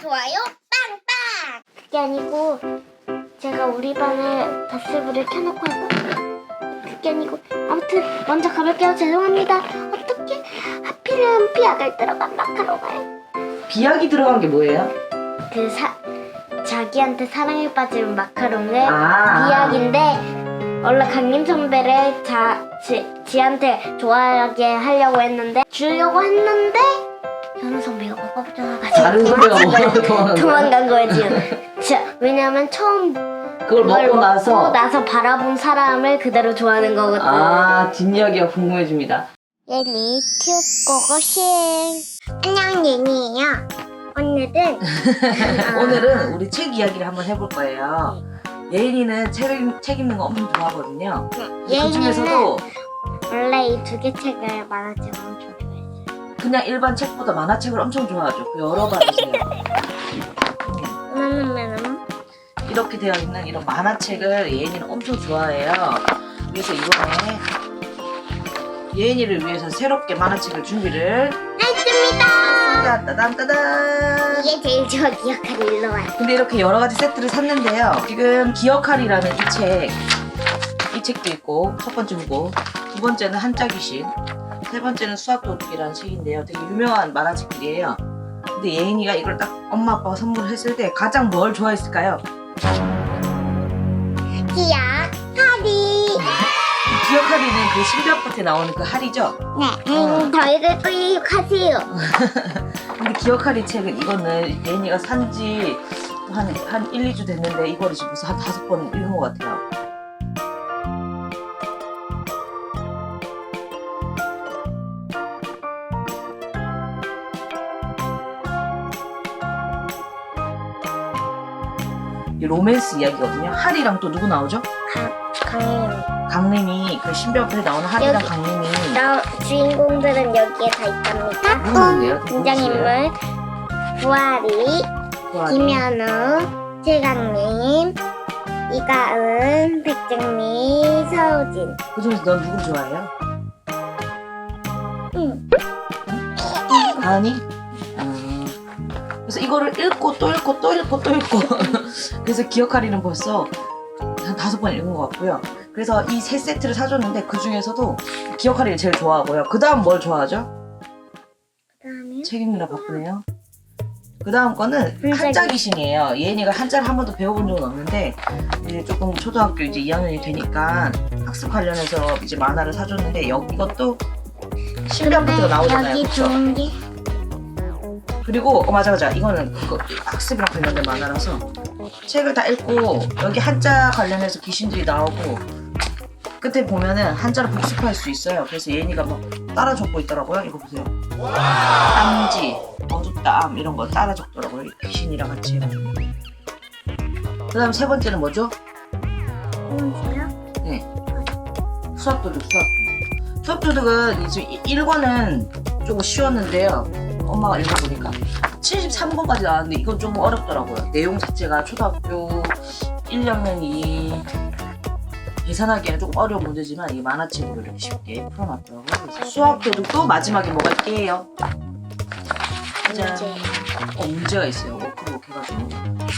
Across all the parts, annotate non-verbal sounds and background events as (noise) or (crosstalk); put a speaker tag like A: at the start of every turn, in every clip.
A: 좋아요 빵빵.
B: 그게 아니고 제가 우리 반에 바스불을 켜놓고 하고 그게 아니고 아무튼 먼저 가볼게요 죄송합니다 어떻게 하필이면 비약을 들어간 마카롱을
C: 비약이 들어간 게 뭐예요?
B: 그 사, 자기한테 사랑에 빠진 마카롱을
C: 아.
B: 비약인데 원래 강림 선배를 자, 지, 지한테 좋아하게 하려고 했는데 주려고 했는데 현우 선배가 빡빡 전화가지고
C: 다른 소리가 뭐라고 도망간
B: 거예요 지금 자, 왜냐면 처음
C: 그걸
B: 그걸
C: 먹고 나서
B: 나서 바라본 사람을 그대로 좋아하는 거거든
C: 아 뒷이야기가 궁금해집니다.
B: 예니 튜고고싱
A: 안녕 예니예요.
B: 오늘은 (laughs) 아,
C: 오늘은 우리 책 이야기를 한번 해볼 거예요. 예인이는 책, 책 읽는 거 엄청 좋아하거든요. 그 중에서도
B: 원래 이 두 개 책을 말하지 좋아했어요
C: 그냥 일반 책보다 만화책을 엄청 좋아하죠. 그 열어봐주세요.
B: 왜냐면은
C: 이렇게 되어 있는 이런 만화책을 예인이는 엄청 좋아해요. 그래서 이번에 예인이를 위해서 새롭게 만화책을 준비를 했습니다. 따단 따단.
B: 이게 제일 좋아 기억하는 일로 와요
C: 근데 이렇게 여러 가지 세트를 샀는데요. 지금 기억하리라는 이 책, 이 책도 있고 첫 번째 보고 두 번째는 한자 귀신, 세 번째는 수학 도둑이라는 책인데요. 되게 유명한 만화책들이에요. 근데 예인이가 이걸 딱 엄마 아빠가 선물을 했을 때 가장 뭘 좋아했을까요?
A: 기약 하리.
C: 이 기억하리는 그 신비한 에 나오는 그 할이죠.
A: 네. 음, 저희들 또 기억하세요. (laughs)
C: 근데 기억하리 책은 이거는 예인이가 산지 한, 한 1, 2주 됐는데 이거를 지금 벌써 한 다섯 번 읽은 것 같아요. 로맨스 이야기거든요. 하리랑 또 누구 나오죠?
B: 강림
C: 강림이 그 신비한 에 나오는 하리랑
B: 여기.
C: 강림이
B: 나 주인공들은 여기에 다 있답니다? 등장인물 부아리 김현우 최강림 이가은 백정미 서우진
C: 그 중에서 넌 누굴 좋아해요?
B: 응.
C: 아니? 아, 그래서 이거를 읽고 또 읽고 또 읽고 또 읽고 그래서 기억하리는 벌써 한 다섯 번 읽은 것 같고요. 그래서 이 세 세트를 사줬는데 그 중에서도 기억하리를 제일 좋아하고요. 그 다음 뭘 좋아하죠?
B: 그다음에
C: 책 읽느라 바쁘네요. 그 다음 거는
B: 한자
C: 한자 귀신이에요. 예은이가 한자를 한 번도 배워본 적은 없는데 이제 조금 초등학교 이제 2학년이 되니까 학습 관련해서 이제 만화를 사줬는데 이것도 신비한 파트가 나오잖아요.
B: 여기
C: 그쵸?
B: 좋은 게
C: 그리고 어 맞아 맞아 이거는 그거 학습이랑 관련된 만화라서 책을 다 읽고 여기 한자 관련해서 귀신들이 나오고 끝에 보면은 한자를 복습할 수 있어요. 그래서 예인이가 막 따라 적고 있더라고요. 이거 보세요. 땀지, 어둡다암 이런 거 따라 적더라고요. 이 귀신이랑 같이. 그다음 세 번째는 뭐죠? 네. 수학도둑, 수학도둑. 수학도둑은 이제 1권은 조금 쉬웠는데요. 엄마가 읽어보니까 73권까지 나왔는데 이건 좀 어렵더라고요. 내용 자체가 초등학교 1학년이 계산하기에는 조금 어려운 문제지만 이 만화책으로 이렇게 쉽게 풀어놨더라고요. 그래서 수학도둑도 마지막에 뭐가 있게요? 짠. 어, 문제가 있어요. 워크북 해가지고.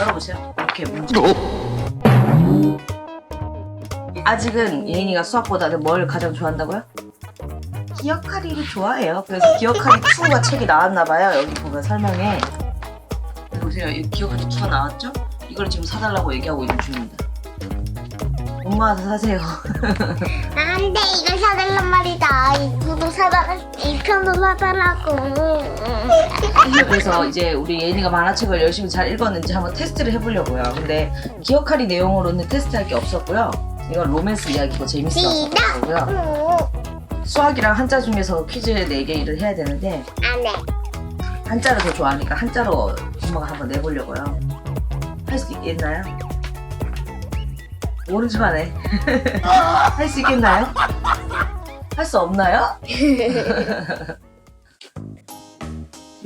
C: 열어보세요. 이렇게 문제. 아직은 예인이가 수학보다는 뭘 가장 좋아한다고요? 기억하리를 좋아해요. 그래서 기억하리 2가 책이 나왔나 봐요. 여기 보면 설명에. 보세요. 이 기억하리 2가 나왔죠? 이걸 지금 사달라고 얘기하고 있는 중입니다. 엄마가 사세요. (laughs)
A: 안돼 이걸 사달란 말이다. 이 구도 사달 이 편도 사달라고.
C: 그래서 이제 우리 예인이가 만화책을 열심히 잘 읽었는지 한번 테스트를 해보려고요. 근데 기억하리 내용으로는 테스트할 게 없었고요. 이건 로맨스 이야기고 재밌어서
A: 시작!
C: 그거고요.
A: 음,
C: 수학이랑 한자 중에서 퀴즈 4개를 해야 되는데
A: 안해.
C: 한자를 더 좋아하니까 한자로 엄마가 한번 내보려고요. 할 수 있겠나요? 모르지만 해. (laughs) 할 수 있겠나요? 할 수 없나요? (laughs)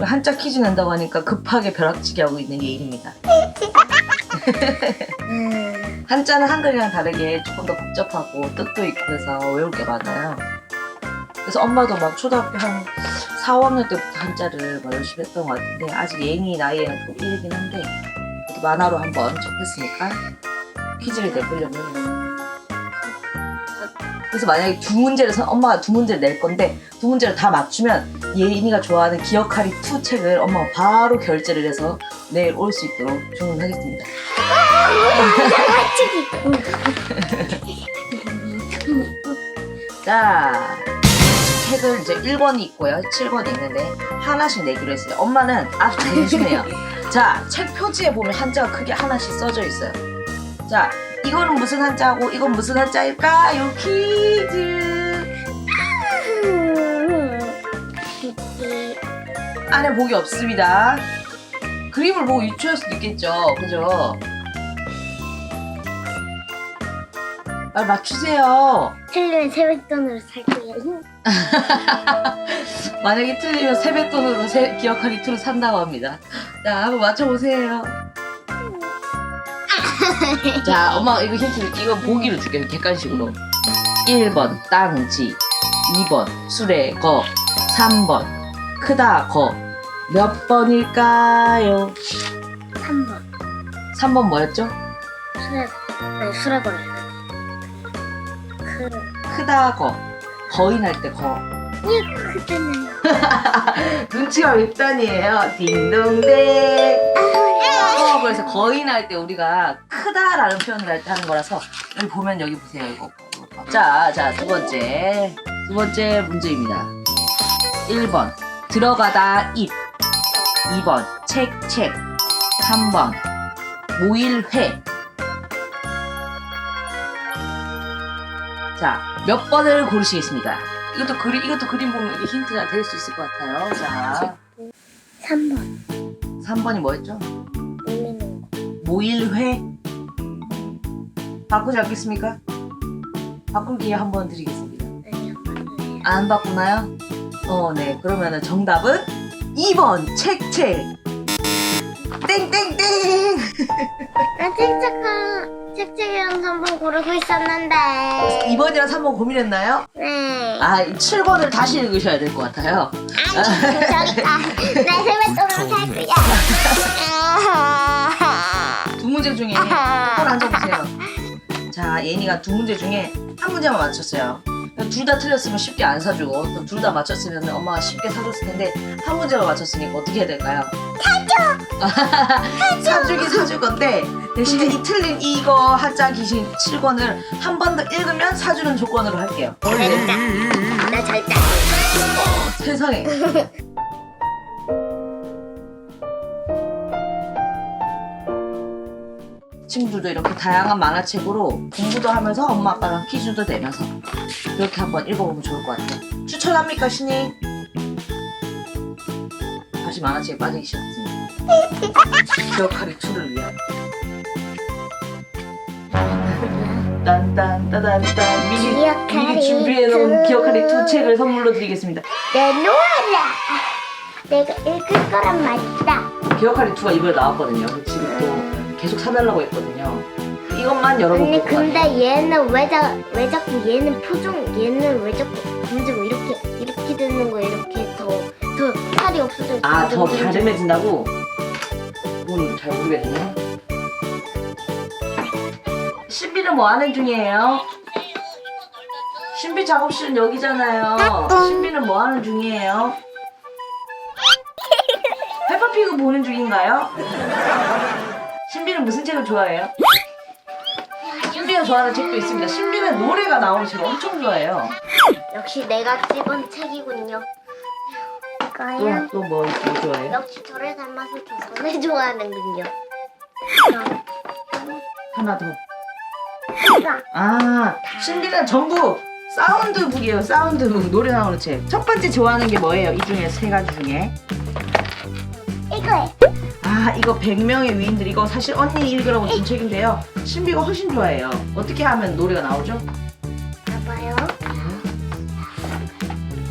C: 한자 퀴즈 낸다고 하니까 급하게 벼락치기 하고 있는 예일입니다.
B: 음,
C: 한자는 한글이랑 다르게 조금 더 복잡하고 뜻도 있고 해서 외울 게 많아요. 그래서 엄마도 막 초등학교 한 4, 5학년 때부터 한자를 뭐 열심히 했던 것 같은데 아직 예인이 나이에는 좀 이르긴 한데 이렇게 만화로 한번 접했으니까 퀴즈를 내보려고 해요. 그래서 만약에 두 문제를 선- 엄마가 두 문제를 낼 건데 두 문제를 다 맞추면 예인이가 좋아하는 기억하리 2 책을 엄마가 바로 결제를 해서 내일 올 수 있도록 주문하겠습니다. 자, 책을 이제 1권이 있고요. 7권이 있는데 하나씩 내기로 했어요. 엄마는 아주 단순해요. (laughs) 자, 책 표지에 보면 한자가 크게 하나씩 써져 있어요. 자, 이거는 무슨 한자고 이건 무슨 한자일까 요? 퀴즈. 안에 복이 없습니다. 그림을 보고 유추할 수도 있겠죠. 그죠? 빨리 맞추세요.
B: 틀리면 세뱃돈으로 살 거예요. (laughs)
C: 만약에 틀리면 세뱃돈으로 세, 기억하기 2를 산다고 합니다. 자, 한번 맞춰보세요. (laughs) 자, 엄마 이거 힌트, 이거 보기를 줄게요. 객관식으로. 1번, 땅지. 2번, 수레, 거. 3번, 크다, 거. 몇 번일까요?
B: 3번.
C: 3번 뭐였죠?
B: 수레, 네, 수레거래. 그,
C: 크다, 거. 거인할 때 거.
B: 이 그때는. (laughs)
C: 눈치가 웹단이에요. 딩동댕. 어, 그래서 거인할 때 우리가 크다라는 표현을 할 때 하는 거라서 여기 보면 여기 보세요. 이거. 자, 자, 두 번째. 두 번째 문제입니다. 1번. 들어가다 입. 2번. 책, 책. 3번. 모일회. 자, 몇 번을 고르시겠습니까? 이것도 그림, 이것도 그림 보면 이게 힌트가 될 수 있을 것 같아요. 자,
B: 3번.
C: 3번이 뭐였죠?
B: 올리는 거.
C: 모일회 바꾸지 않겠습니까? 바꿀 기회 한 번 드리겠습니다.
B: 아니요, 맞아요.
C: 안 바꾸나요? 어, 네. 그러면은 정답은 2번 책책 땡땡땡
B: 나 책책한, 책책이랑 3번 고르고 있었는데.
C: 2번이랑 3번 고민했나요?
B: 네.
C: 아, 7번을 다시 읽으셔야 될 것 같아요.
B: 아니, 저기다. 내 세뱃돈으로 살 거야.
C: 두 문제 중에 (laughs) 똑바로 앉아보세요. 자, 예니가 두 문제 중에 한 문제만 맞췄어요. 둘 다 틀렸으면 쉽게 안 사주고 또 둘 다 맞췄으면 엄마가 쉽게 사줬을 텐데 한 문제만 맞췄으니까 어떻게 해야 될까요? 사줘! (laughs) 사주긴 사줄 건데 대신에 이 틀린 이거 하자 귀신 7권을 한 번 더 읽으면 사주는 조건으로 할게요.
B: 나 절대.
C: 세상에. (laughs) 친구들도 이렇게 다양한 만화책으로 공부도 하면서 엄마 아빠랑 퀴즈도 내면서 이렇게 한번 읽어보면 좋을 것 같아요. 추천합니까, 신이? 다시 만화책에 빠지기 싫었습니다. 기억하리 2를 위한. 딴딴따단딴 미리,
B: 기억하리
C: 미리 준비해놓은
B: 투.
C: 기억하리 2 책을 선물로 드리겠습니다.
B: 내놓아라. 내가 읽을 거란 말이다.
C: 기억하리 2가 이번에 나왔거든요. 지금 또 계속 사달라고 했거든요. 이것만 것 같아요.
B: 근데 얘는 왜, 자, 왜 자꾸 얘는 표정 얘는 왜 자꾸 문제고 이렇게 이렇게 되는 거 이렇게 더더 살이 없어져 있어.
C: 아, 더 갸름해진다고? 그건 잘 모르겠네. 신비는 뭐 하는 중이에요? 신비 작업실은 여기잖아요. 신비는 뭐 하는 중이에요? 페퍼피그 보는 중인가요? 신비는 무슨 책을 좋아해요? 신비가 좋아하는 책도 있습니다. 신비는 노래가 나오는 책을 엄청 좋아해요.
B: 역시 내가 집은 책이군요. 이거요.
C: 또, 또 뭐, 뭐 좋아해요?
B: 역시 저를 닮아서 조선을 좋아하는군요.
C: 하나 더. 아, 신비는 전부 사운드북이에요. 사운드북 노래 나오는 책. 첫 번째 좋아하는 게 뭐예요? 이 중에 세 가지 중에.
B: 이거요.
C: 아, 이거 100명의 위인들 이거 사실 언니 읽으라고 준 책인데요. 신비가 훨씬 좋아해요. 어떻게 하면 노래가 나오죠?
B: 봐봐요.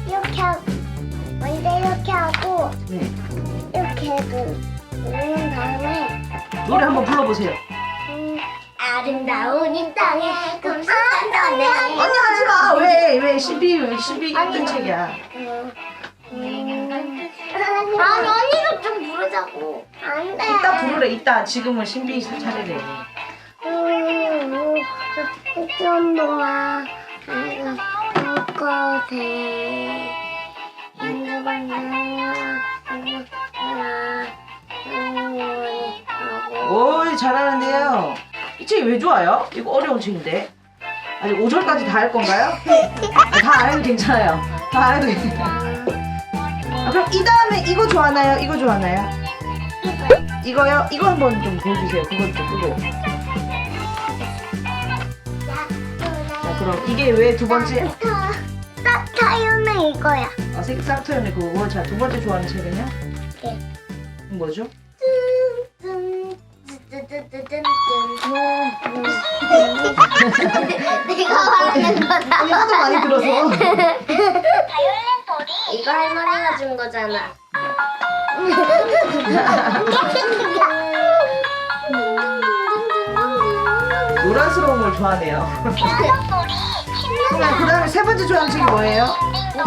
B: 이렇게 하고 먼저 이렇게 하고
C: 네.
B: 이렇게 해도 누른 다음에
C: 노래 한번 불러보세요.
B: 음, 아름다운 이 땅에 금수저네
C: 언니 하지 마. 왜? 왜 신비 신비 읽던 책이야.
B: 음, 아니 언니 부르자고.
A: 안 돼.
C: 이따 부르래 이따 지금은 신비 차례래
A: 음, 좀 놓아. 꽃에
C: 오이 잘하는데요 이 책이 왜 좋아요? 이거 어려운 책인데 아직 5절까지 다 할 건가요? 아, 다안 해도 괜찮아요 다안 해도 괜찮아요 아, 그럼 이 다음에 이거 좋아하나요? 이거 좋아하나요? 이거요? 이거 한번 좀 보여주세요 그것 좀 끄고 자 그럼 이게 왜 두 번째
A: 타요는 이거야.
C: 아, 색상토연의 그거 자두 번째 좋아하는 책은요?
A: 네.
C: 뭐죠?
B: 내가 말하는 거다.
C: 하도 많이 들어서
B: 이거 할머니가 준 거잖아.
C: 노란스러운 걸 좋아하네요 자, 그 다음에 세 번째 좋아하는 책이 뭐예요?
A: 따